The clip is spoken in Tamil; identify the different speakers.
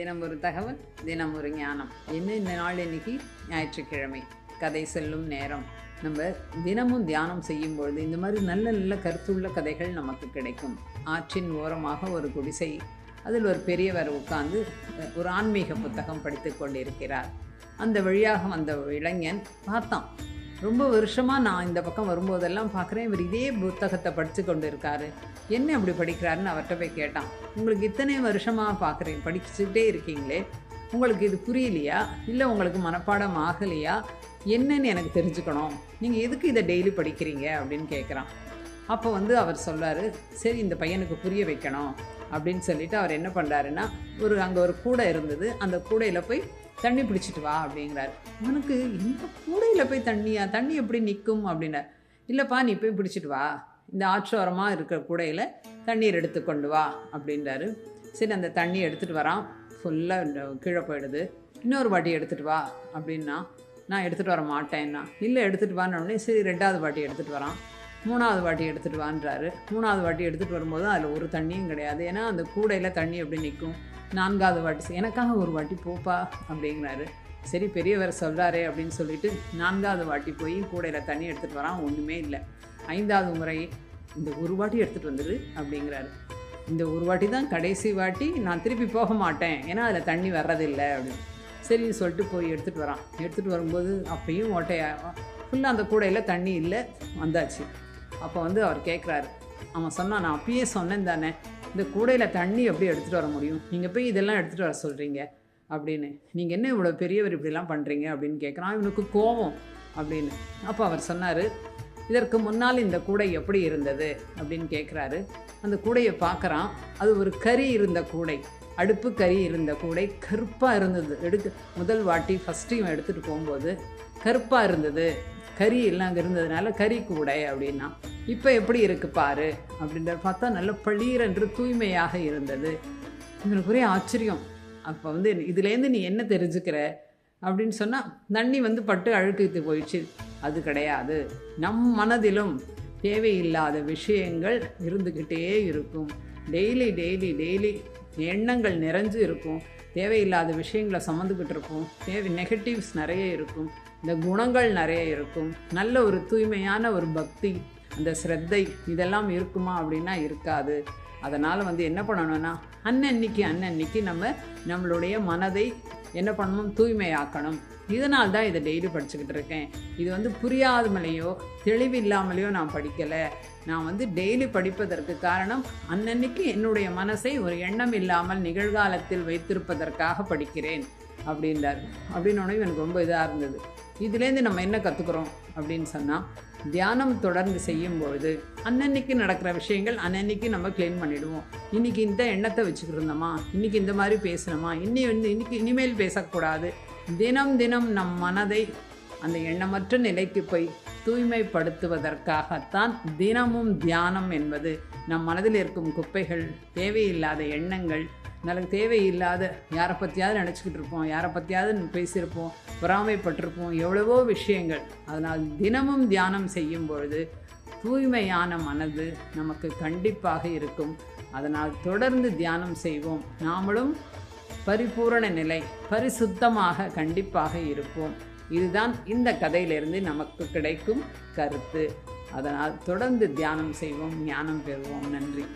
Speaker 1: தினம் ஒரு தகவல் தினம் ஒரு ஞானம். என்ன இந்த நாள் இன்னைக்கு ஞாயிற்றுக்கிழமை. கதை செல்லும் நேரம். நம்ம தினமும் தியானம் செய்யும் பொழுது இந்த மாதிரி நல்ல நல்ல கருத்துள்ள கதைகள் நமக்கு கிடைக்கும். ஆற்றின் ஓரமாக ஒரு குடிசை அதில் ஒரு பெரியவர் உட்கார்ந்து ஒரு ஆன்மீக புத்தகம் படித்து கொண்டிருக்கிறார். அந்த வழியாக வந்த இளைஞன் பார்த்தான். ரொம்ப வருஷமாக நான் இந்த பக்கம் வரும்போதெல்லாம் பார்க்குறேன். இவர் இதே புத்தகத்தை படித்து கொண்டு இருக்காரு என்ன அப்படி படிக்கிறாருன்னு அவர்கிட்ட போய் கேட்டான். உங்களுக்கு இத்தனை வருஷமாக பார்க்குறேன். படிச்சுட்டே இருக்கீங்களே. உங்களுக்கு இது புரியலையா? இல்லை உங்களுக்கு மனப்பாடம் ஆகலையா? என்னன்னு எனக்கு தெரிஞ்சுக்கணும். நீங்கள் எதுக்கு இதை டெய்லி படிக்கிறீங்க? அப்படின்னு கேட்குறான். அப்போ வந்து அவர் சொல்றாரு சரி இந்த பையனுக்கு புரிய வைக்கணும். அப்படின்னு சொல்லிட்டு அவர் என்ன பண்ணுறாருன்னா ஒரு அங்கே ஒரு கூடை இருந்தது. அந்த கூடையில் போய் தண்ணி பிடிச்சிட்டு வா அப்படிங்கிறார். உனக்கு இந்த கூடையில் போய் தண்ணியா தண்ணி எப்படி நிற்கும் அப்படின்னார். இல்லைப்பா நீ போய் பிடிச்சிட்டு வா. இந்த ஆற்றோரமாக இருக்கிற கூடையில் தண்ணீர் எடுத்து கொண்டு வா அப்படின்றாரு. சரி அந்த தண்ணி எடுத்துகிட்டு வரான். ஃபுல்லாக கீழே போயிடுது. இன்னொரு வாட்டி எடுத்துகிட்டு வா அப்படின்னா நான் எடுத்துகிட்டு வர மாட்டேன்னா. இல்லை எடுத்துகிட்டு வான்னு உடனே சரி ரெண்டாவது வாட்டி எடுத்துகிட்டு வரான். மூணாவது வாட்டி எடுத்துகிட்டு வான்றாரு. மூணாவது வாட்டி எடுத்துகிட்டு வரும்போது அதில் ஒரு தண்ணியும் கிடையாது. ஏன்னா அந்த கூடையில் தண்ணி எப்படி நிற்கும் நான்காவது வாட்டி எனக்காக ஒரு வாட்டி போப்பா அப்படிங்கிறாரு. சரி பெரியவர் சொல்கிறாரே அப்படின்னு சொல்லிட்டு நான்காவது வாட்டி போய் கூடையில் தண்ணி எடுத்துகிட்டு வரான். ஒன்றுமே இல்லை. ஐந்தாவது முறை இந்த ஒரு வாட்டி எடுத்துகிட்டு வந்துரு அப்படிங்கிறாரு. இந்த ஒரு வாட்டி தான் கடைசி வாட்டி நான் திருப்பி போக மாட்டேன். ஏன்னா அதில் தண்ணி வர்றதில்லை அப்படின்னு. சரின்னு சொல்லிட்டு போய் எடுத்துகிட்டு வரான். எடுத்துகிட்டு வரும்போது அப்பயும் ஓட்டையா ஃபுல்லாக அந்த கூடையில் தண்ணி இல்லை. வந்தாச்சு. அப்போ வந்து அவர் கேட்குறாரு அவன் சொன்னான் நான் அப்பயே சொன்னேன் தானே. இந்த கூடையில் தண்ணி எப்படி எடுத்துகிட்டு வர முடியும்? நீங்கள் போய் இதெல்லாம் எடுத்துகிட்டு வர சொல்கிறீங்க அப்படின்னு. நீங்கள் என்ன இவ்வளோ பெரியவர் இப்படிலாம் பண்ணுறீங்க அப்படின்னு கேட்குறான் இவனுக்கு கோபம். அப்படின்னு. அப்போ அவர் சொன்னார் இதற்கு முன்னால் இந்த கூடை எப்படி இருந்தது? அப்படின்னு கேட்குறாரு அந்த கூடையை பார்க்குறான் அது ஒரு கறி இருந்த கூடை. அடுப்பு கறி இருந்த கூடை. கருப்பாக இருந்தது. எடுக்க முதல் வாட்டி ஃபஸ்ட்டு இவன் எடுத்துகிட்டு போகும்போது கருப்பாக இருந்தது. கறி எல்லாம் அங்கே இருந்ததுனால கறி கூடை அப்படின்னா. இப்போ எப்படி இருக்கு பாரு அப்படின்ற பார்த்தா நல்ல பளீர் என்று தூய்மையாக இருந்தது. இவனுக்கு ஒரே ஆச்சரியம். அப்போ வந்து இதுலேருந்து நீ என்ன தெரிஞ்சுக்கிற? அப்படின்னு சொன்னால் தண்ணி வந்து பட்டு அழுக்கித்து போயிடுச்சு. அது கிடையாது. நம் மனதிலும் தேவையில்லாத விஷயங்கள் இருந்துக்கிட்டே இருக்கும். டெய்லி டெய்லி டெய்லி எண்ணங்கள் நிறைஞ்சு இருக்கும். தேவையில்லாத விஷயங்களை சம்மந்துக்கிட்டு இருக்கும். தேவை நெகட்டிவ்ஸ் நிறைய இருக்கும். இந்த குணங்கள் நிறைய இருக்கும். நல்ல ஒரு தூய்மையான ஒரு பக்தி அந்த ஸ்ரத்தை இதெல்லாம் இருக்குமா அப்படின்னா இருக்காது. அதனால் வந்து என்ன பண்ணணும்னா அன்னன்னைக்கு அன்னன்னைக்கு நம்ம நம்மளுடைய மனதை என்ன பண்ணணும்? தூய்மையாக்கணும். இதனால் தான் இதை டெய்லி படிச்சுக்கிட்டு இருக்கேன். இது வந்து புரியாதமலையோ தெளிவில்லாமலேயோ நான் படிக்கலை. நான் வந்து டெய்லி படிப்பதற்கு காரணம் அன்னன்னைக்கு என்னுடைய மனசை ஒரு எண்ணம் இல்லாமல் நிகழ்காலத்தில் வைத்திருப்பதற்காக படிக்கிறேன் அப்படின்றார். அப்படின்னு எனக்கு ரொம்ப இதாக இருந்தது. இதுலேருந்து நம்ம என்ன கற்றுக்குறோம் அப்படின்னு சொன்னால் தியானம் தொடர்ந்து செய்யும்பொழுது அன்னன்னைக்கு நடக்கிற விஷயங்கள் அன்னன்னைக்கு நம்ம க்ளீன் பண்ணிடுவோம். இன்றைக்கி இந்த எண்ணத்தை வச்சுக்கிட்டு இருந்தோமா? இந்த மாதிரி பேசணுமா? இன்னி வந்து இன்னைக்கு இனிமேல் பேசக்கூடாது. தினம் தினம் நம் மனதை அந்த எண்ணமற்ற நிலைக்கு போய் தூய்மைப்படுத்துவதற்காகத்தான் தினமும் தியானம் என்பது நம் மனதில் இருக்கும் குப்பைகள் தேவையில்லாத எண்ணங்கள் நல்ல தேவையில்லாத யாரை பற்றியாவது நினச்சிக்கிட்டு இருப்போம் யாரை பற்றியாவது பேசியிருப்போம் பொறாமைப்பட்டிருப்போம் எவ்வளவோ விஷயங்கள். அதனால் தினமும் தியானம் செய்யும் பொழுது தூய்மையான மனது நமக்கு கண்டிப்பாக இருக்கும். அதனால் தொடர்ந்து தியானம் செய்வோம். நாமளும் பரிபூரண நிலை பரிசுத்தமாக கண்டிப்பாக இருப்போம். இதுதான் இந்த கதையிலிருந்து நமக்கு கிடைக்கும் கருத்து. அதனால் தொடர்ந்து தியானம் செய்வோம் ஞானம் பெறுவோம். நன்றி.